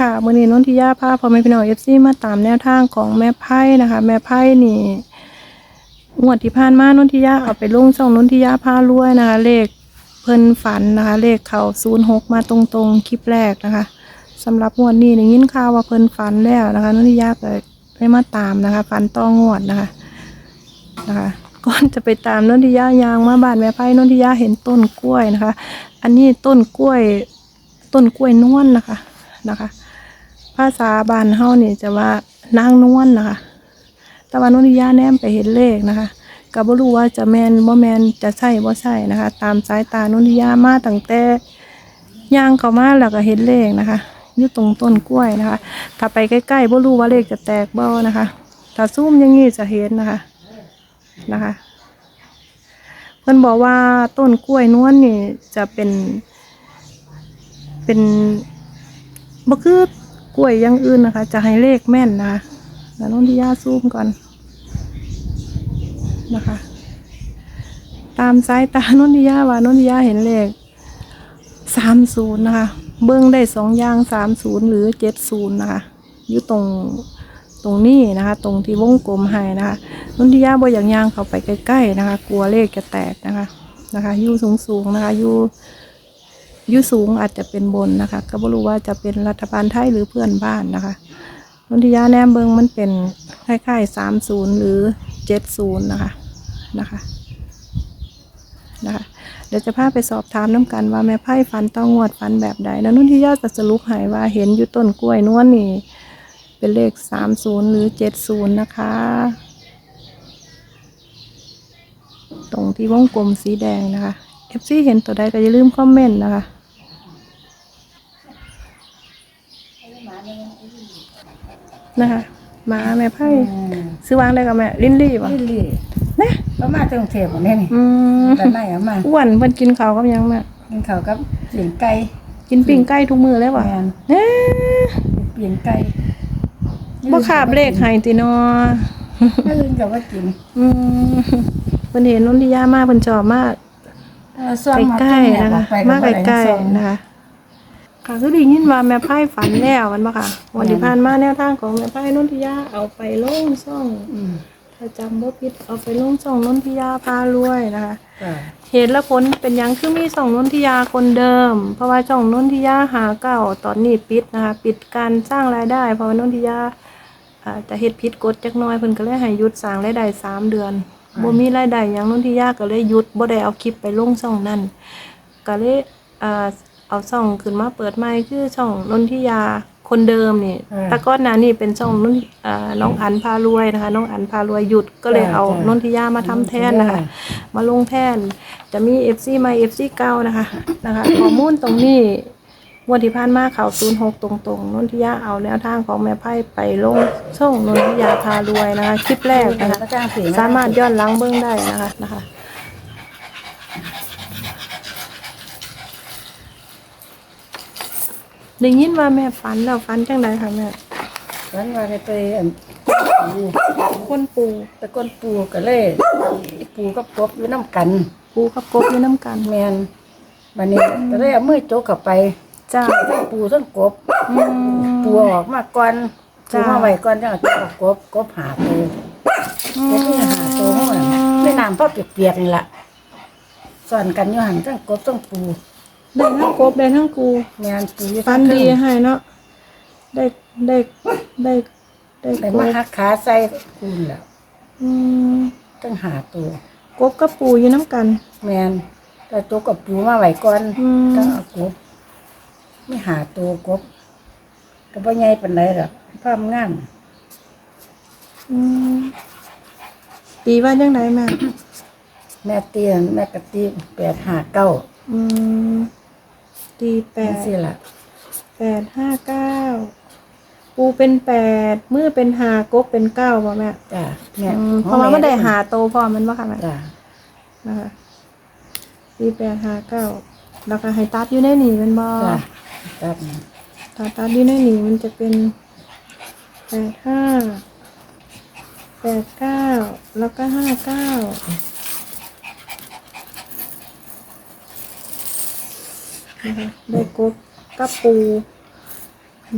ค่ะมือนี้นนทิยาพาพอแม่พี่น้อง FC มาตามแนวทางของแม่ไพ่นะคะ แม่ไพ่นี่งวดที่ผ่านมานนทิยาเอาไปลงช่องนนทิยาพารวยนะคะ เลขเพิ่นฝันนะคะ เลขเขา06มาตรงๆคลิปแรกนะคะสำหรับงวดนี้ได้ยินข่าวว่าเพิ่นฝันแล้วนะคะนนทิยาก็ได้มาตามนะคะ ฝันต่องงวดนะคะนะคะก่อนจะไปตามนนทิยายางมาบ้านแม่ไพ่นนทิยาเห็นต้นกล้วยนะคะ อันนี้ต้นกล้วย ต้นกล้วยนวลนะคะนะคะ ภาษาบ้านเฮานี่จะว่านางนวลนะคะ แต่ว่านุนิยาแนมไปเห็นเลขนะคะก็บ่รู้ว่าจะแมนบ่แมนจะใช่บ่ใช่นะคะ ตามสายตานุนิยามาตั้งแต่ย่างเข้ามาแล้วก็เห็นเลขนะคะอยู่ตรงต้นกล้วยนะคะ ถ้าไปใกล้ๆบ่รู้ว่าเลขจะแตกบ่นะคะ ถ้าซูมอย่างนี้จะเห็นนะคะนะคะ เพิ่อนบอกว่าต้นกล้วยนวลนี่จะเป็น เป็นบ่คือ กล้วยอย่างอื่นนะคะ จะให้เลขแม่นนะคะแล้วน้องที่ย่าซูมก่อนนะคะ ตามสายตาน้องที่ย่าว่าน้องที่ย่าเห็นเลขสามศูนย์นะคะ เบิ้งได้สองอย่างสามศูนย์หรือเจ็ดศูนย์นะคะอยู่ตรงตรงนี้นะคะ ตรงที่วงกลมให้นะคะน้องที่ย่าบอย่างย่างเข้าไปใกล้ๆนะคะ กลัวเลขจะแตกนะคะนะคะอยู่สูงๆนะคะอยู่ ยุสูงอาจจะเป็นบนนะคะ ก็ไม่รู้ว่าจะเป็นรัฐบาลไทยหรือเพื่อนบ้านนะคะนนทิยาแนมเบิงมันเป็นคล้ายๆสามศูนย์หรือเจ็ดศูนย์นะคะนะคะนะคะเดี๋ยวจะพาไปสอบถามน้ำกันว่าแม่ไพ่ฟันต้องงวดฟันแบบใดแล้วนุ่นที่ยาจะสรุปให้ว่าเห็นอยู่ต้นกล้วยนวลนี่ เป็นเลขสามศูนย์หรือเจ็ดศูนย์นะคะ ตรงที่วงกลมสีแดงนะคะเอฟซีเห็นตัวใดก็อย่าลืมคอมเมนต์นะคะ นะคะหมาแม่ไพ่ซื้อวางได้กับแม่ลินลี่ป่ะลิลลี่นะก็มาจากกรุงเทพฯนี่นี่อืมแต่ไหนเอามาอ้วนเพิ่นกินข้าวกับหยังแม่กินข้าวกับเปียงไก่กินปิ้งไก่ทุกมื้อเลยป่ะแม่นเอ๊ะเปียงไก่บ่ขาบเลขให้ติเนาะไม่ลืมกับว่ากินอืมเพิ่นเห็นนนทิยามาเพิ่นชอบมาก เออซ่อมมาใกล้ๆนะคะไปมาใกล้ๆนะคะ ค่ะคือได้ยินว่าแม่ไพ่ฝันแล้วมันบ่ค่ะวันที่ผ่านมาแนวทางของแม่ไพ่นนทิยาเอาไปลงช่องอืมถ้าจำบ่ผิดเอาไปลงช่องนนทิยาพารวยนะคะจ้ะเหตุและผลเป็นหยังคือมีช่องนนทิยาคนเดิม เพราะว่าช่องนนทิยาหาเก่าตอนนี้ปิดนะคะปิดการสร้างรายได้ เพราะว่านนทิยาอ่าจะเฮ็ดผิดกฎจักหน้อยเพิ่นก็เลยให้หยุดสร้างรายได้สามเดือนบ่มีรายได้หยังนนทิยาก็เลยหยุดบ่ได้เอาคลิปไปลงช่องนั้นก็เลยอ่า เอาช่องขึ้นมาเปิดใหม่คือช่องนนทิยาคนเดิมนี่แต่ก่อนหน้านี้เป็นช่องนนอ่าน้องอันพารวยนะคะ น้องอันพารวยหยุดก็เลยเอานนทิยามาทำแทนนะคะ มาลงแทนจะมี FC ใหม่ FC เก่านะคะ นะคะข้อมูลตรงนี้งวดที่ผ่านมาเขา06ตรงๆนนทิยาเอาแนวทางของแม่ไพ่ไปลงช่องนนทิยาพารวยนะคะ คลิปแรกนะคะก็จ้างเสียงสามารถย้อนหลังเบื้องได้นะคะนะคะ ได้ยินว่าแม่ฝันแล้วฝันจังใดคะแม่ฉันว่าให้ไปอันปูคนปูตะก้นปูก็เลยปูกับกบอยู่น้ำกัน ปูกับกบอยู่น้ำกันแมนบันนี้ก็เลยเอามือโจกเข้าไปจ้าทั้งปูทั้งกบอืมปูออกมาก่อนปูจ้ามาไว้ก่อนจังเอาโจกเอากบกบหาปูกบนี่หาตัวห้องแม่น้ำพ่อเปียกๆนี่ล่ะสอนกันอยู่หันทั้งกบทั้งปู ได้ทั้งกบได้ทั้งกูแม่นปูอยู่ฟัทั้นงดีเทิงให้เนาะได้ได้ได้ได้ได้กมาบหักขาใส่คูนแล้วอืมตั้งหาตัว กบกับปูอยู่น้ำกัน แม่นแต่ตัวกับปูมาไว้ก่อนอืมต้องเอากบไม่หาตัวกบก็บ่ใหญ่ปานใดหรอกพร้อมงามอืมตีว่าจังไดแม่แม่เตียนแม่กะตีแปดหาเก้าอืม ตีแปแปดดสิล่ะแปดห้าเก้าปูเป็นแปดมือเป็นหากบเป็นเก้าป่ะแม่จ้ะแม่อืมเพราะว่าไม่ได้หาโตพอมันว่าค่ะแม่ จ้ะนะคะตีแปดหาเก้าแล้วก็ให้ตัดอยู่ในหนีเป็นบอจ้ะครับถ้าตัดอยู่ในหนีมันจะเป็นแปดห้าแปดเก้าแล้วก็ห้าเก้า นะคะได้กบกับปู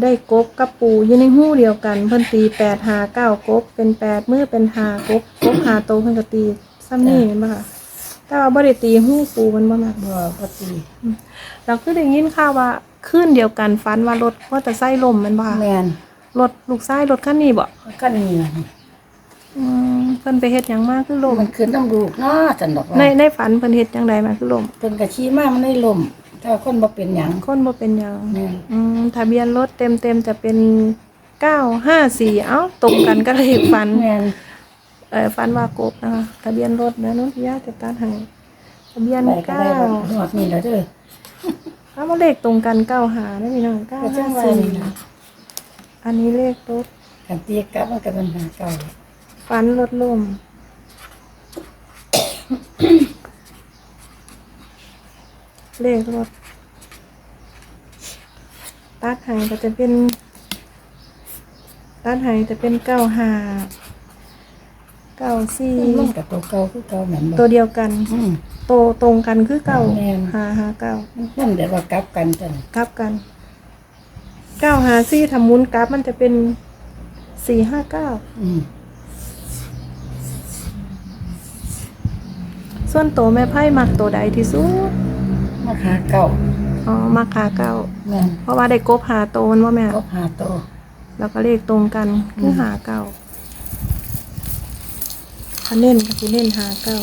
ได้กบกับปูอยู่ในหู้เดียวกัน เพิ่นตีแปดหาเก้ากบเป็นแปดมือเป็นหากบกบหาโตเพิ่นก็ตีซ้ำนี่เห็นปะค่ะแต่ว่าบ่ได้ตีหู้ปูมันบ่มากบ่บ่ตีเราคือได้ยินข่าวว่าคืนเดียวกันฝันว่ารถมอเตอร์ไซค์ล่มแมันบ่ค่ะแม่นรถลูกชายรถคันนี้บ่ก็นี่ล่ะอืมเพิ่นไปเฮ็ดหยังมาคือล่มมันคือน้ำลูกเนาะจันดอกว่าในในฝันเพิ่นเฮ็ดจังใดมาคือล่มเพิ่นก็ขี่มามันได้ลม ถ้าคนบ่เป็นหยัง คนบ่เป็นหยังแม่น อืมทะเบียนรถเต็มๆจะเป็น954เอ้าตรงกันก็เลขฝัน แม่นเอ่อฟันว่ากบนะคะทะเบียนรถเนื้อนุ่นที่ยาจะตัดให้ทะเบียนได้ก็เก้าได้บ่หอดนี่แล้วเด้อถ้ามาเลขตรงกันเก้าหาได้ไหมน้องเก้าก็จัห้างว่าสี่นี่นะ อันนี้เลขรถกันตีกลับมันก็เป็นหาเก่า ฟันรถล่ม เลขรถตัดให้ก็จะเป็นตัดให้จะเป็นเก้าหาเก้าสี่มันก็ตัวเก่าคือเก่าแม่นบ่ตัวเดียวกันอืม โตตรงกันคือเก้าแม่นหาหาเก้ามันเดี๋ยวว่ากลับกันจังกลับกันเก้าหาซี่ทำมุนกราฟมันจะเป็นสี่ห้าเก้าอืมส่วนโตวแม่ไพ่มักตัวใดที่สุด มาหาเก่าอ๋อมักหาเก้า แม่นเพราะว่าได้กบหาโตมันว่าแม่ ก็หาตัวแล้วก็เลขตรงกันคือหาเก้าถ้าเน้นก็คือเน้นหาเก้า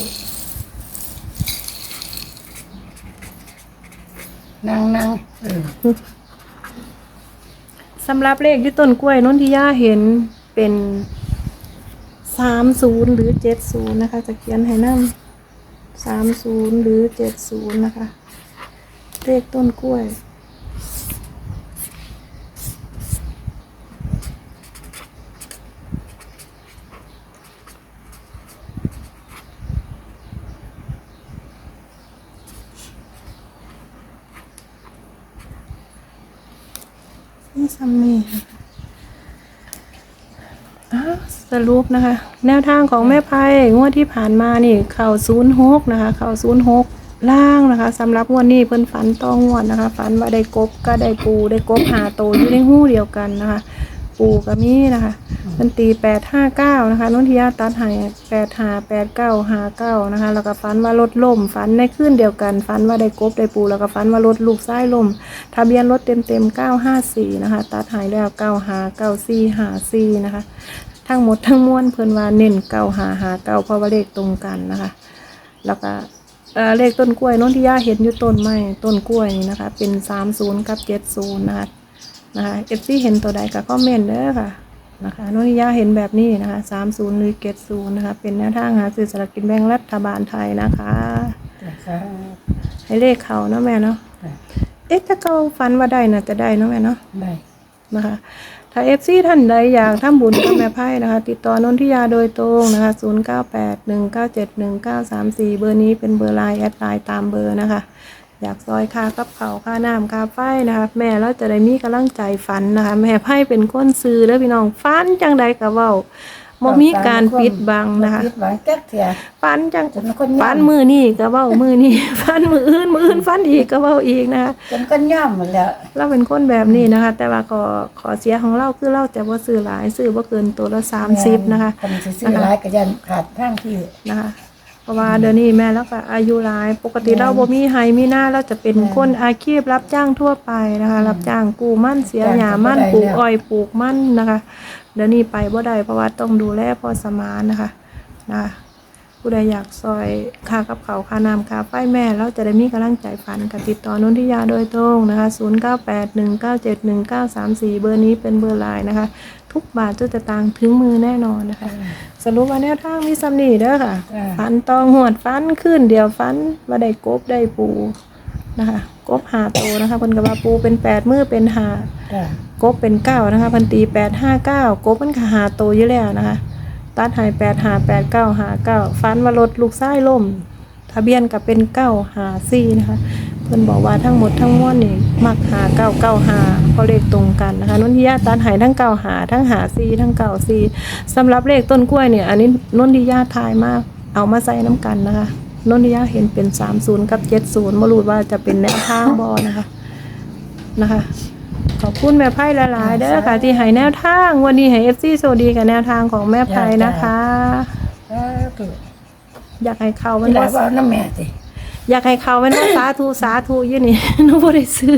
นั่งนั่งเออสำหรับเลขที่ต้นกล้วยนนทิยาเห็นเป็นสามศูนย์หรือเจ็ดศูนย์นะคะ จะเขียนให้นั่สามศูนย์หรือเจ็ดศูนย์นะคะ เลขต้นกล้วยนี่ซัมนี่ค่ะอ้าวสรุปนะคะ แนวทางของแม่ไพ่งวดที่ผ่านมานี่ เข่าศูนย์หกนะคะ เข่าศูนย์หก ล่างนะคะสำหรับวดนี้เพิ่นฝันต้องวดนะคะฝันว่าได้กบก็ได้ปูได้กบหาโตอยู่ในหู้เดียวกันนะคะ ปูกับมีนะคะเพิ่นตีแปดห้าเก้านะคะนนทิยาตัดให้แปดหาแปดเก้าหาเก้านะคะ แล้วก็ฝันว่ารถล่มฝันในคืนเดียวกันฝันว่าได้กบได้ปูแล้วก็ฝันว่ารถลูกซ้ล่มทะเบียนรถเต็มเต็ม954นะคะ ตัดหายแล้ว9หา94หา4นะคะทั้งหมดทั้งมวลเพิ่นว่าเน้น9หาหา9เพราะว่าเลขตรงกันนะคะ แล้วก็ เอ่อเลขต้นกล้วยนนที่ย่าเห็นอยู่ต้นไม้ต้นกล้วยนี่นะคะ เป็น30กับ70นะคะนะคะเอฟซีเห็นตัวใดก็คอมเมนต์เด้อค่ะนะคะนนทิยาเห็นแบบนี้นะคะ30หรือ70นะคะเป็นแนวทางหาซื้อสลากกินแบ่งรัฐบาลไทยนะคะจ้ะครับให้เลขเขาเนาะแม่เนาะจ้ะเอ๊ะถ้าเขาฟันว่าได้น่ะจะได้เนาะแม่เนาะได้นะคะ ถ้าเอฟซีท่านใดอยากทำบุญกับแม่ไพ่นะคะ ติดต่อนนทิยาโดยตรงนะคะ 0 9 8 1 9 7 1 9 3 4 เบอร์นี้เป็นเบอร์ไลน์แอดไลน์ตามเบอร์นะคะ อยากซอยค่ากับเขาวค่าน้ำค่าไฟนะคะ แม่แล้วจะได้มีกำลังใจฝันนะคะ แม่ไพ่เป็นคนซื้อแล้วพี่น้องฝันจังใดกะเว้า บ่มีการปิดบังนะคะปิดบังแก๊กเถียฝันจังจนคนย่ำฝันมือนี่ก็เว้ามือนี่ฝันมืออื่นมืออื่นฝันอีกก็เว้าอีกนะคะจนคนย่ำหมดแล้วเราเป็นคนแบบนี้นะคะ แต่ว่าก็ขอเสียของเราคือเราจะว่าซื้อหลายซื้อว่าเกินตัวละสามสิบนะคะคนสิซื้อหลายก็ยันขาดทางที่นะคะเพราะว่าเดี๋ยวนี้แม่แล้วก็อายุหลาย ปกติแม่เราบ่มีไฮมีหน้าเราจะเป็นแม่คนอาชีพรับจ้างทั่วไปนะคะ รับจ้างกู้มั่นเสียจ้างหญ้ามั่นก็บ่ได้ปลูกแล้วอ้อยปลูกมั่นนะคะเดี๋ยวนี้ไปบ่ได้เพราะว่าต้องดูแลพอสมานนะคะนะคะผู้ใดอยากซอยค่ากับเขาวค่าน้ำค่าไฟแม่เราจะได้มีกำลังใจฝันกับติดต่อนนทิยาโดยตรงนะคะ 0981971934 เบอร์นี้เป็นเบอร์ไลน์นะคะ ทุกบาททุกสตางค์ถึงมือแน่นอนนะคะ สรุปว่าแนวทางมีสำนีเด้อค่ะจ้ะฟันตองหวดฟันขึ้นเดียวฟันว่าได้กบได้ปูนะคะ กบหาโตวนะคะเพิ่นก็ว่าปูเป็นแปดมือเป็นหาจ้ะ กบเป็นเก้านะคะพันตีแปดห้าเก้ากบมันก็หาโตวอยู่แล้วนะคะ ตัดหายแปดหาแปดเก้าหาเก้าฟันว่ารถลูกไส้ล่ม ทะเบียนก็เป็นเก้าหาซี่นะคะ เพิ่อนบอกว่าทั้งหมดทั้งมวลนี่มักหาเก้าเก้าหาเพราะเลขตรงกันนะคะนนทิยาตัดหายทั้งเก้าหาทั้งหาซีทั้งเก้าซีสำหรับเลขต้นกล้วยเนี่ยอันนี้นนทิยาทายมากเอามาใส่น้ำกันนะคะนนทิยาเห็นเป็นสามศูนย์กับเจ็ดศูนย์มารู้ว่าจะเป็นแนวทางบอนะคะนะคะ ขอบคุณแม่ไพ่หลายๆเด้อค่ะ ที่ให้แนวทาง วันนี้ให้ FC โซดีกับแนวทางของแม่ไพ่นะคะ เออถูกอยากให้เขามันที่ไหนว่าว่าน้ำแม่สิ อยากให้เขามันว่าสาธุสาธุอยู่นี่หนูบ่ได้ซื้อ